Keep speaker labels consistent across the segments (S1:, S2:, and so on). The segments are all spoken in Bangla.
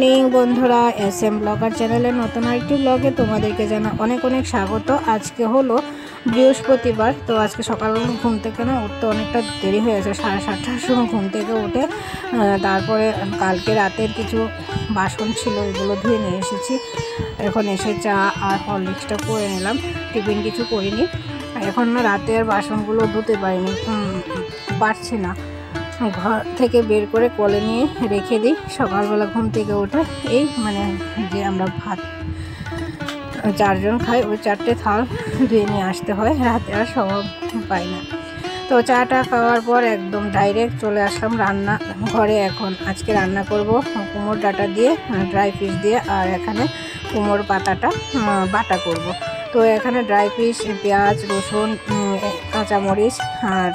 S1: মর্নিং বন্ধুরা এস এম ব্লগার চ্যানেলের নতুন আরেকটি ব্লগে তোমাদেরকে জানা অনেক অনেক স্বাগত। আজকে হলো বৃহস্পতিবার, তো আজকে সকাল ঘুম থেকে না উঠতে অনেকটা দেরি হয়ে গেছে, সাড়ে সাতটার সময় ঘুম থেকে উঠে তারপরে কালকে রাতের কিছু বাসন ছিল এগুলো ধুয়ে নিয়ে এসেছি। এখন এসে চা আর হরলিক্সটা করে নিলাম, টিফিন কিছু করিনি। এখন রাতের বাসনগুলো ধুতে পারিনি পারছি না। ঘর থেকে বের করে কোলে নিয়ে রেখে দিই। সকালবেলা ঘুম থেকে উঠে এই মানে যে আমরা ভাত, চারজন খাই, ওই চারটে থাল ধুয়ে নিয়ে আসতে হয়। রাতে আর স্বভাব পাই না। তো চাটা খাওয়ার পর একদম ডাইরেক্ট চলে আসলাম রান্না ঘরে এখন। আজকে রান্না করব কুমোর ডাটা দিয়ে ড্রাই ফিশ দিয়ে, আর এখানে কুমোর পাতাটা বাটা করব। তো এখানে ড্রাই ফিশ পেঁয়াজ, রসুন কাঁচামরিচ আর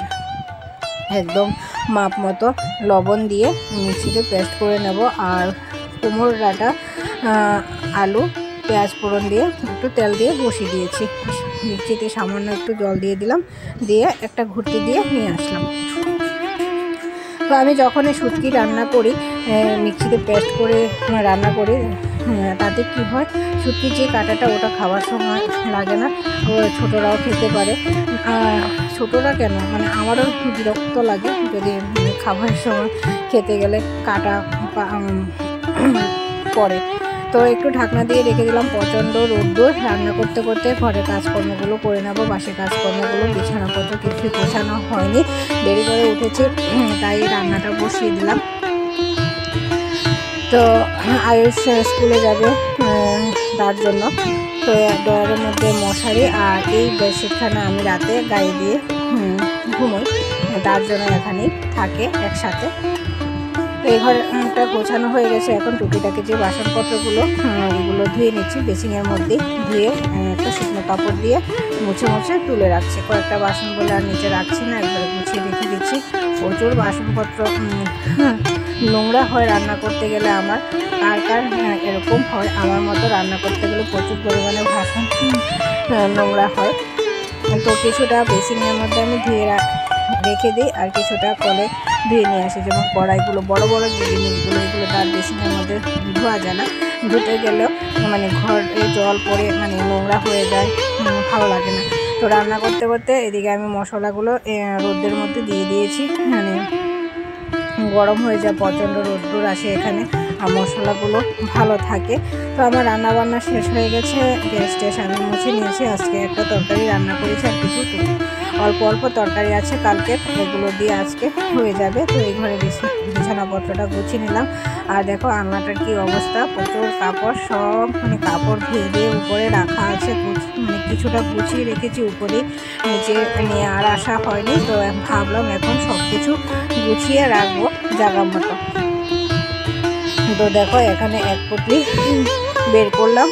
S1: একদম মাপ মতো লবণ দিয়ে মিক্সিতে পেস্ট করে নেব আর কুমড়ো ডাঁটা আলু, পেঁয়াজ ফোড়ন দিয়ে একটু তেল দিয়ে বসিয়ে দিয়েছি। মিক্সিতে সামান্য একটু জল দিয়ে দিলাম, দিয়ে একটা ঘুরতি দিয়ে নিয়ে আসলাম। তো আমি যখনই শুটকি রান্না করি মিক্সিতে পেস্ট করে রান্না করি তাতে কি হয়? শুটকির যে কাঁটাটা ওটা খাওয়ার সময় লাগে না, ও ছোটরাও খেতে পারে। ছোটরা কেন? মানে আমারও বিরক্ত লাগে যদি খাবার সময় খেতে গেলে কাটা পড়ে। তো একটু ঢাকনা দিয়ে রেখে দিলাম প্রচণ্ড রোদ্দুর রান্না করতে করতে ঘরের কাজকর্মগুলো করে নেব বাসি কাজকর্মগুলো বিছানাপত্র কিছু গোছানো হয়নি। দেরি করে উঠেছে তাই রান্নাটা বসিয়ে দিলাম। তো আয়ুষ স্কুলে যাবে তার জন্য। তো ডোয়ারের মধ্যে মশারি আর এই বেডশিটখানা আমি রাতে গায়ে দিয়ে ঘুমোই। তার জন্য এখানেই থাকে একসাথে। এই ঘরটা গোছানো হয়ে গেছে। এখন টুকিটাকি যে বাসনপত্রগুলো ওগুলো ধুয়ে নিচ্ছি। বেসিংয়ের মধ্যে ধুয়ে একটা শুকনো কাপড় দিয়ে মুছে মুছে তুলে রাখছি। কয়েকটা বাসন বলে আর নিচে রাখছি না একবারে গুছিয়ে রেখে দিচ্ছি। প্রচুর বাসনপত্র নোংরা হয় রান্না করতে গেলে আমার। কার কার হ্যাঁ, এরকম হয় আমার মতো রান্না করতে গেলে প্রচুর পরিমাণে বাসন নোংরা হয়। তো কিছুটা বেসিনের মধ্যে আমি ধুয়ে রা- রেখে দিই আর কিছুটা কলে ধুয়ে নিয়ে আসি। যেমন কড়াইগুলো, বড় বড় যে জিনিসগুলো, এগুলো তার বেসিনের মধ্যে ধোয়া যায় না। ধুতে গেলেও মানে ঘরে জল পড়ে মানে নোংরা হয়ে যায় ভালো লাগে না। তো রান্না করতে করতে এদিকে আমি মশলাগুলো রোদ্রের মধ্যে দিয়ে দিয়েছি। মানে গরম হয়ে যায় প্রচণ্ড রোদ্দুর আসে এখানে। আর মশলাগুলো ভালো থাকে। তো আমার রান্না বান্না শেষ হয়ে গেছে, গ্যাস ট্যাস আমি মুছে নিয়েছি, আজকে একটা তরকারি রান্না করেছি আর কিছু অল্প অল্প তরকারি আছে কালকে ওগুলো দিয়ে আজকে হয়ে যাবে, তো এই ঘরে বিছ- বিছানাপত্রটা গুছিয়ে নিলাম। আর দেখো আলনাটার কি অবস্থা, প্রচুর কাপড়, সব মানে কাপড় ধুয়ে দিয়ে উপরে রাখা আছে মানে কিছুটা গুছিয়ে রেখেছি উপরে, নিচে নিয়ে আর আসা হয়নি, তো ভাবলাম এখন সব কিছু গুছিয়ে রাখব জায়গা মতো। তো দেখো এখানে এক পুটলি বের করলাম।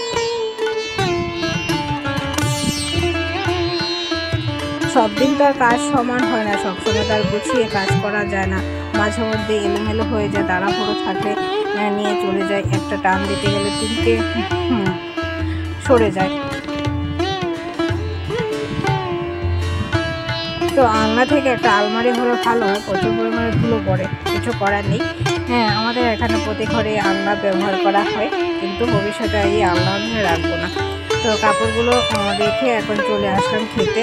S1: সব দিন তো আর কাজ সমান হয় না সবসময় তার গুছিয়ে কাজ করা যায় না। মাঝে মধ্যে এলোমেলো হয়ে যায়, তাড়াহুড়ো থাকে নিয়ে চলে যায়। একটা টান দিতে গেলে তিনটে সরে যায়। তো আলনা থেকে একটা আলমারি হলে ভালো, প্রচুর পরিমাণে ধুলো পড়ে, কিছু করার নেই। হ্যাঁ আমাদের এখানে প্রতি ঘরে আলনা ব্যবহার করা হয়, কিন্তু ভবিষ্যতে এই আলনা আমি রাখব না। তো কাপড়গুলো রেখে এখন চলে আসলাম খেতে।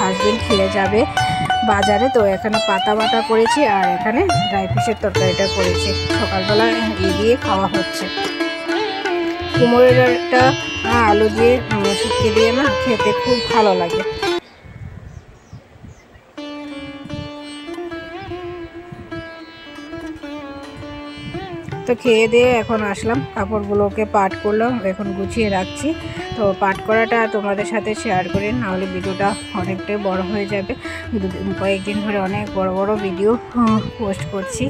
S1: হাজবেন্ড খেয়ে যাবে বাজারে, তো এখানে পাতা বাটা করেছি আর এখানে ড্রাই ফিশের তরকারিটা করেছি। সকালবেলা ই দিয়ে খাওয়া হচ্ছে। কুমড়োটা আলু দিয়ে শুকিয়ে দিয়ে না খেতে খুব ভালো লাগে। তো খেয়ে দিয়ে এখন আসলাম। কাপড়গুলোকে পাট করলাম এখন গুছিয়ে রাখছি। তো পাট করাটা তোমাদের সাথে শেয়ার করে নাহলে ভিডিওটা অনেকটাই বড় হয়ে যাবে। কয়েকদিন ধরে অনেক বড় বড় ভিডিও পোস্ট করছি।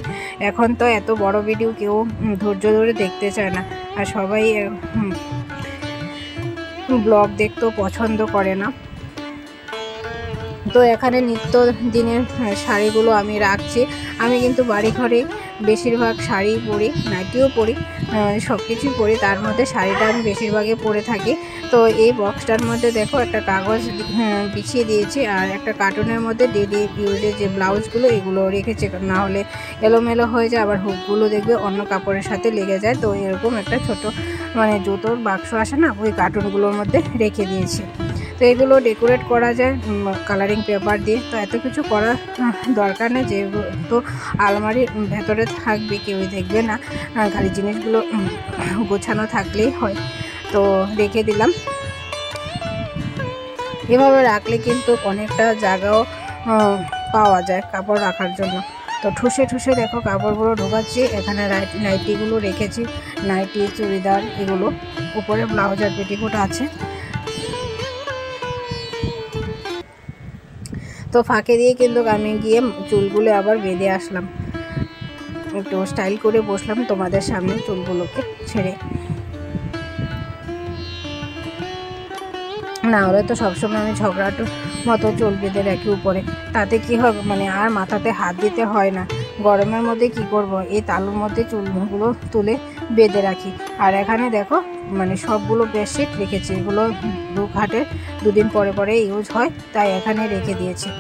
S1: এখন তো এত বড় ভিডিও কেউ ধৈর্য ধরে দেখতে চায় না। আর সবাই ব্লগ দেখতেও পছন্দ করে না। তো এখানে নিত্য দিনের হ্যাঁ, শাড়িগুলো আমি রাখছি। আমি কিন্তু বাড়ি ঘরে বেশিরভাগ শাড়ি পরি নাইটিও পরি সব কিছুই পরি। তার মধ্যে শাড়িটা আমি বেশিরভাগই পরে থাকি। তো এই বক্সটার মধ্যে দেখো একটা কাগজ হ্যাঁ, বিছিয়ে দিয়েছি আর একটা কার্টুনের মধ্যে ডেলি ইউজের যে ব্লাউজগুলো এগুলো রেখেছে। না হলে এলোমেলো হয়ে যায় আবার হুকগুলো দেখবে অন্য কাপড়ের সাথে লেগে যায়। তো এরকম একটা ছোট মানে জুতোর বাক্স আসে না? ওই কার্টুনগুলোর মধ্যে রেখে দিয়েছি। তো এগুলো ডেকোরেট করা যায় কালারিং পেপার দিয়ে। তো এত কিছু করার দরকার নেই, যেহেতু আলমারির ভেতরে থাকবে, কেউই দেখবে না। খালি জিনিসগুলো গোছানো থাকলেই হয়। তো রেখে দিলাম। এভাবে রাখলে কিন্তু অনেকটা জায়গাও পাওয়া যায় কাপড় রাখার জন্য। তো ঠুসে ঠুসে দেখো কাপড়গুলো ঢোকাচ্ছি। এখানে নাইটিগুলো রেখেছি। নাইটি, চুড়িদার, এগুলো। উপরে ব্লাউজ আর পেটিকোট আছে। তো ফাঁকে দিয়ে কিন্তু আমি গিয়ে চুলগুলো আবার বেঁধে আসলাম। একটু স্টাইল করে বসলাম তোমাদের সামনে চুলগুলোকে ছেড়ে। না হলে তো সবসময় আমি ঝগড়াটুর মতো চুল বেঁধে রাখি উপরে। তাতে কি হবে? মানে আর মাথাতে হাত দিতে হয় না। গরমের মধ্যে কি করব? এই তালুর মধ্যে চুলগুলো তুলে বেঁধে রাখি। আর এখানে দেখো মানে সবগুলো বেডশিট রেখেছি। এগুলো দু ঘাটের দুদিন পরে পরে ইউজ হয় তাই এখানে রেখে দিয়েছি।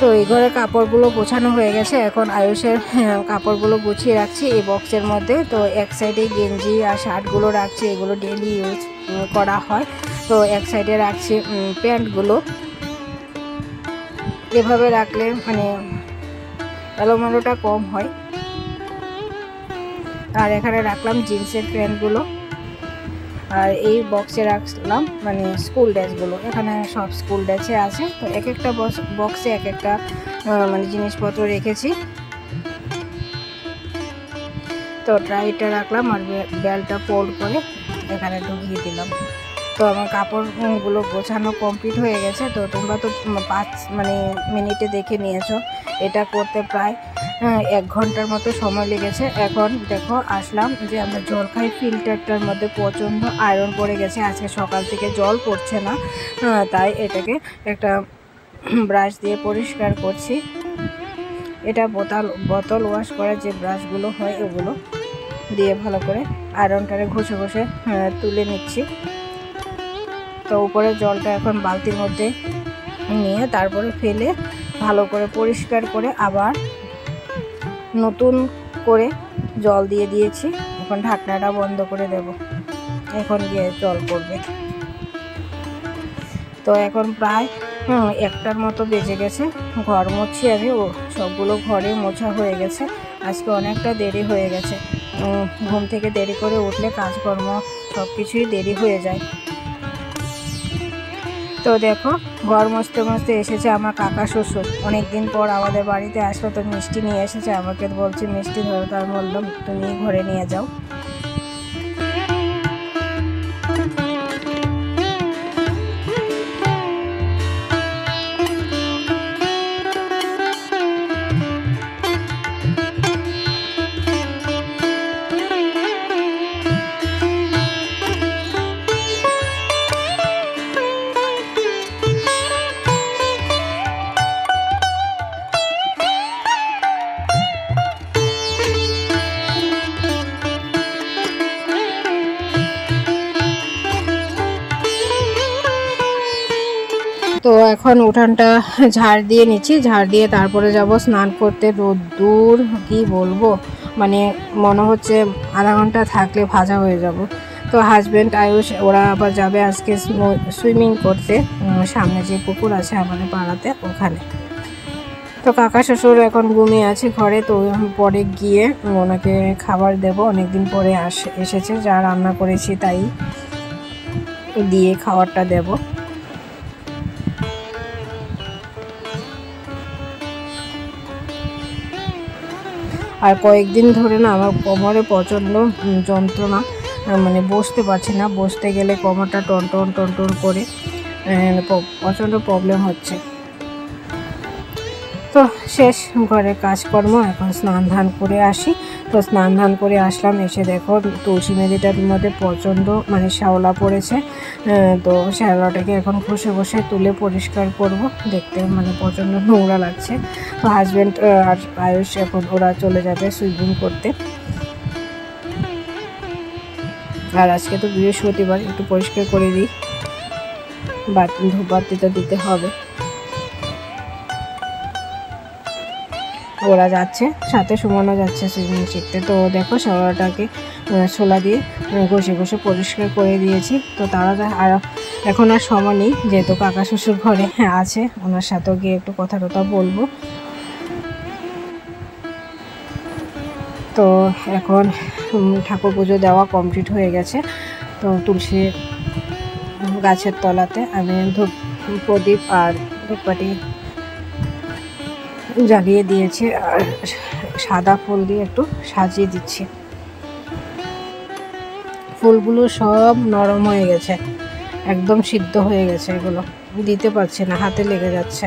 S1: তো এই ঘরে কাপড়গুলো গোছানো হয়ে গেছে। এখন আয়ুষের হ্যাঁ, কাপড়গুলো গুছিয়ে রাখছি এই বক্সের মধ্যে। তো এক সাইডে গেঞ্জি আর শার্টগুলো রাখছি এগুলো ডেলি ইউজ করা হয়। তো এক সাইডে রাখছি প্যান্টগুলো। এভাবে রাখলে মানে এলোমেলোটা কম হয়। আর এখানে রাখলাম জিন্সের প্যান্টগুলো। আর এই বক্সে রাখলাম মানে স্কুল ড্রেসগুলো এখানে সব স্কুল ড্রেসে আছে। তো এক একটা বক্সে এক একটা মানে জিনিসপত্র রেখেছি। তো ট্রাইটা রাখলাম আর বেলটা ফোল্ড করে এখানে ঢুকিয়ে দিলাম। তো আমার কাপড়গুলো গোছানো কমপ্লিট হয়ে গেছে। তো তোমরা তো পাঁচ মানে মিনিটে দেখে নিয়েছো। এটা করতে প্রায় এক ঘণ্টার মতো সময় লেগেছে। এখন দেখো আসলাম যে আমরা জল খাই ফিল্টারটার মধ্যে প্রচণ্ড আয়রন পড়ে গেছে। আজকে সকাল থেকে জল পড়ছে না। আহ, তাই এটাকে একটা ব্রাশ দিয়ে পরিষ্কার করছি। এটা বোতল বোতল ওয়াশ করার যে ব্রাশগুলো হয় ওগুলো দিয়ে ভালো করে আয়রনটারে ঘষে ঘষে আহ, তুলে নিচ্ছি। তো উপরে জলটা এখন বালতির মধ্যে নিয়ে তারপরে ফেলে ভালো করে পরিষ্কার করে আবার নতুন করে জল দিয়ে দিয়েছি। এখন ঢাকনাটা বন্ধ করে দেব। এখন গিয়ে জল পড়বে। তো এখন প্রায় একটার মতো বেজে গেছে। ঘর মুছছি আমি ও সবগুলো ঘরে মোছা হয়ে গেছে। আজকে অনেকটা দেরি হয়ে গেছে। ঘুম থেকে দেরি করে উঠলে কাজকর্ম সব কিছুই দেরি হয়ে যায়। তো দেখো ঘর মস্তে মস্তে এসেছে আমার কাকা শ্বশুর। অনেকদিন পর আমাদের বাড়িতে আসলো, তো মিষ্টি নিয়ে এসেছে। আমাকে বলছে, মিষ্টি ধরো তার বললাম তুমি ঘরে নিয়ে যাও। এখন উঠানটা ঝাড় দিয়ে নিচ্ছি, ঝাড় দিয়ে তারপরে যাব স্নান করতে। রোদ্দুর কি বলব? মানে মনে হচ্ছে আধা ঘণ্টা থাকলে ভাজা হয়ে যাব। তো হাজব্যান্ড আয়ুষ, ওরা আবার যাবে আজকে সুইমিং করতে। সামনে যে পুকুর আছে আমাদের পাড়াতে, ওখানে। তো কাকা শ্বশুর এখন ঘুমিয়ে আছে ঘরে, তো পরে গিয়ে ওনাকে খাবার দেব। অনেকদিন পরে আস, এসেছে, যা রান্না করেছি তাই দিয়ে খাবারটা দেবো। আর কয়েকদিন ধরে না আমার কোমরে প্রচণ্ড যন্ত্রণা মানে বসতে পারছি না। বসতে গেলে কোমরটা টন টন টন টন করে প্রচণ্ড প্রবলেম হচ্ছে। তো শেষ ঘরের কাজকর্ম, এখন স্নান ধান করে আসি। তো স্নান ধান করে আসলাম, এসে দেখো তুলসী মেদিটার মধ্যে প্রচণ্ড মানে শ্যাওলা পড়েছে। তো শ্যাওলাটাকে এখন ঘষে ঘষে তুলে পরিষ্কার করব। দেখতে মানে প্রচণ্ড নোংরা লাগছে। তো হাজব্যান্ড আর আয়ুষ এখন ওরা চলে যাবে সুইমিং করতে। আর আজকে তো বৃহস্পতিবার, একটু পরিষ্কার করে দিই। বাতি ধূপবাতি তো দিতে হবে। ওরা যাচ্ছে সাথে সুমনও যাচ্ছে সুইমিং শিখতে তো দেখো শ্যাওলাটাকে আহ, ছোলা দিয়ে ঘষে ঘষে পরিষ্কার করে দিয়েছি। তো তারা আর এখন আর সময় নেই যেহেতু কাকা শ্বশুর ঘরে আছে ওনার সাথেও গিয়ে একটু কথা টথা বলব। তো এখন ঠাকুর পুজো দেওয়া কমপ্লিট হয়ে গেছে। তো তুলসী গাছের তলাতে আমি ধূপ প্রদীপ আর ধূপকাঠি জ্বালিয়ে দিয়েছে আর সাদা ফুল দিয়ে একটু সাজিয়ে দিচ্ছি। ফুলগুলো সব নরম হয়ে গেছে, একদম সিদ্ধ হয়ে গেছে এগুলো। দিতে পারছি না, হাতে লেগে যাচ্ছে।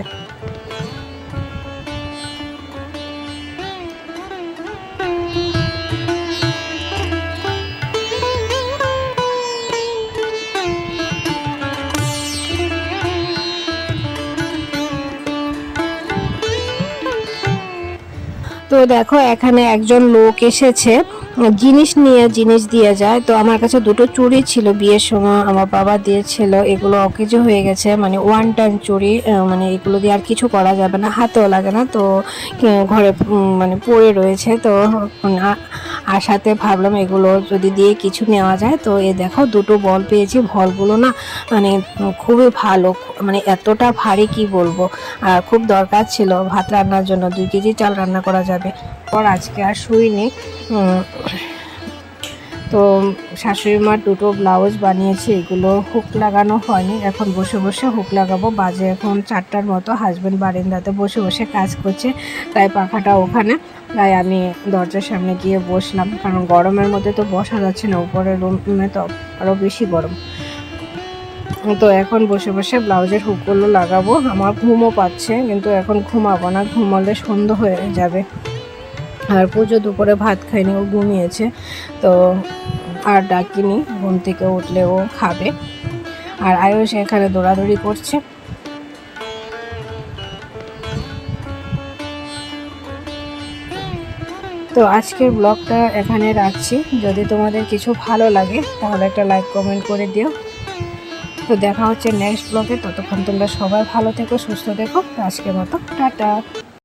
S1: তো দেখো, এখানে একজন লোক এসেছে। জিনিস নিয়ে জিনিস দিয়ে যায়। তো আমার কাছে দুটো চুড়ি ছিল বিয়ের সময়। আমার বাবা দিয়েছিল। এগুলো অকেজো হয়ে গেছে। মানে ওয়ান টাইম চুড়ি মানে এগুলো দিয়ে আর কিছু করা যাবে না। হাতেও লাগে না। তো ঘরে মানে পড়ে রয়েছে। তো আর সাথে ভাবলাম এগুলো যদি দিয়ে কিছু নেওয়া যায়, তো এ দেখো দুটো বল পেয়েছি, বলগুলো না মানে খুবই ভালো মানে এতটা ভারী কি বলব? আর খুব দরকার ছিল ভাত রান্নার জন্য, দুই কেজি চাল রান্না করা যাবে। পর আজকে আর শুইনি তো শাশুড়ি মার দুটো ব্লাউজ বানিয়েছি, এগুলো হুক লাগানো হয়নি। এখন বসে বসে হুক লাগাবো। বাজে এখন চারটার মতো হাজব্যান্ড বারিন্দাতে বসে বসে কাজ করছে, তাই পাখাটা ওখানে। তাই আমি দরজার সামনে গিয়ে বসলাম, কারণ গরমের মধ্যে তো বসা যাচ্ছে না উপরে রুমে তো আরও বেশি গরম। তো এখন বসে বসে ব্লাউজের হুকগুলো লাগাবো। আমার ঘুমও পাচ্ছে, কিন্তু এখন ঘুমাবো না, ঘুমালে সন্ধ্যা হয়ে যাবে। আর পুজো দুপুরে ভাত খাইনি ও ঘুমিয়েছে। তো আর ডাকিনি, ঘুম থেকে উঠলে ও খাবে। আর আয়ুষ এখানে দৌড়াদৌড়ি করছে। তো আজকের ব্লগটা এখানে রাখছি। যদি তোমাদের কিছু ভালো লাগে, তাহলে একটা লাইক কমেন্ট করে দিও। তো দেখা হচ্ছে নেক্সট ব্লগে ততক্ষণ তোমরা সবাই ভালো থেকো, সুস্থ থেকো। আজকের মতো, টাটা।